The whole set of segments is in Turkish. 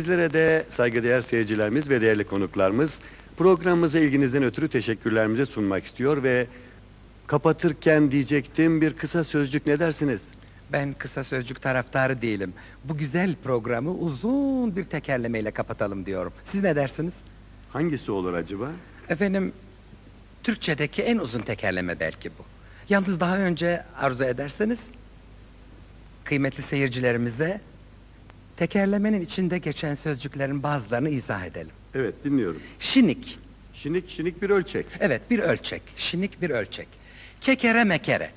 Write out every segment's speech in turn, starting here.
Sizlere de saygıdeğer seyircilerimiz ve değerli konuklarımız programımıza ilginizden ötürü teşekkürlerimizi sunmak istiyor ve kapatırken diyecektim bir kısa sözcük ne dersiniz? Ben kısa sözcük taraftarı değilim. Bu güzel programı uzun bir tekerlemeyle kapatalım diyorum. Siz ne dersiniz? Hangisi olur acaba? Efendim, Türkçedeki en uzun tekerleme belki bu. Yalnız daha önce arzu ederseniz, kıymetli seyircilerimize tekerlemenin içinde geçen sözcüklerin bazılarını izah edelim. Evet dinliyorum. Şinik, Şinik şinik bir ölçek. evet bir ölçek, şinik bir ölçek. Kekere mekere,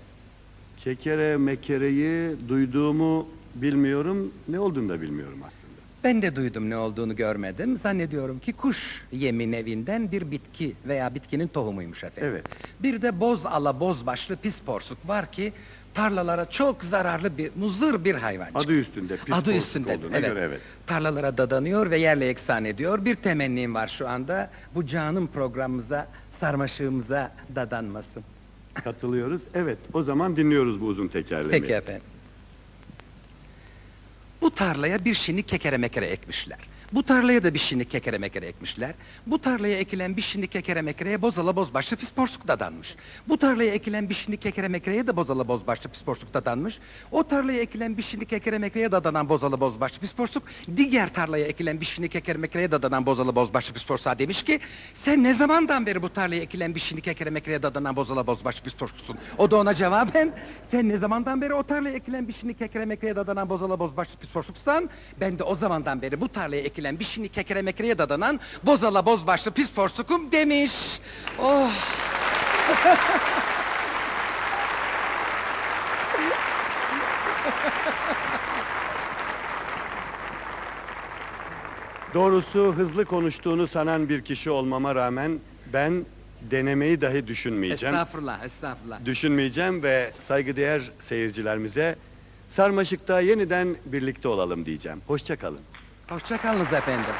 Kekere mekereyi duyduğumu bilmiyorum, ne olduğunu da bilmiyorum aslında. Ben de duydum ne olduğunu görmedim. Zannediyorum ki kuş yemi nevinden bir bitki veya bitkinin tohumuymuş efendim. Evet. Bir de boz ala boz başlı pis porsuk var ki tarlalara çok zararlı bir muzır bir hayvan. Adı üstünde, pis Adı porsuk üstünde. olduğuna Evet. göre evet. Tarlalara dadanıyor ve yerle eksan ediyor. Bir temennim var şu anda. Bu canım programımıza, sarmaşığımıza dadanmasın. Katılıyoruz. Evet o zaman dinliyoruz bu uzun tekerlemeyi. Peki efendim. Tarlaya bir şinik kekere mekere ekmişler. Bu tarlaya da bir şinik kekere mekere ekmişler. Bu tarlaya ekilen bir şinik kekere mekereye bozala bozbaşlı pis porsuk dadanmış. Bu tarlaya ekilen bir şinik kekere mekereye de bozala bozbaşlı pis porsuk dadanmış. O tarlaya ekilen bir şinik kekere mekereye dadanan bozalı bozbaşlı pis porsuk, diğer tarlaya ekilen bir şinik kekere mekereye dadanan bozalı bozbaşlı pis porsuğa demiş ki, sen ne zamandan beri bu tarlaya ekilen bir şinik kekere mekereye dadanan bozala bozbaşlı pis porsuksun? O da ona cevaben, sen ne zamandan beri o tarlaya ekilen bir şinik kekere mekereye dadanan bozala bozbaşlı pis porsuksan, ben de o zamandan beri bu tarlaya ekilen bir şinik kekere mekereye dadanan bozala bozbaşlı pis porsukum demiş. Oh! Doğrusu hızlı konuştuğunu sanan bir kişi olmama rağmen ben denemeyi dahi düşünmeyeceğim. Estağfurullah, estağfurullah. Düşünmeyeceğim ve saygıdeğer seyircilerimize Sarmaşık'ta yeniden birlikte olalım diyeceğim. Hoşça kalın. Hoşça kalınız efendim.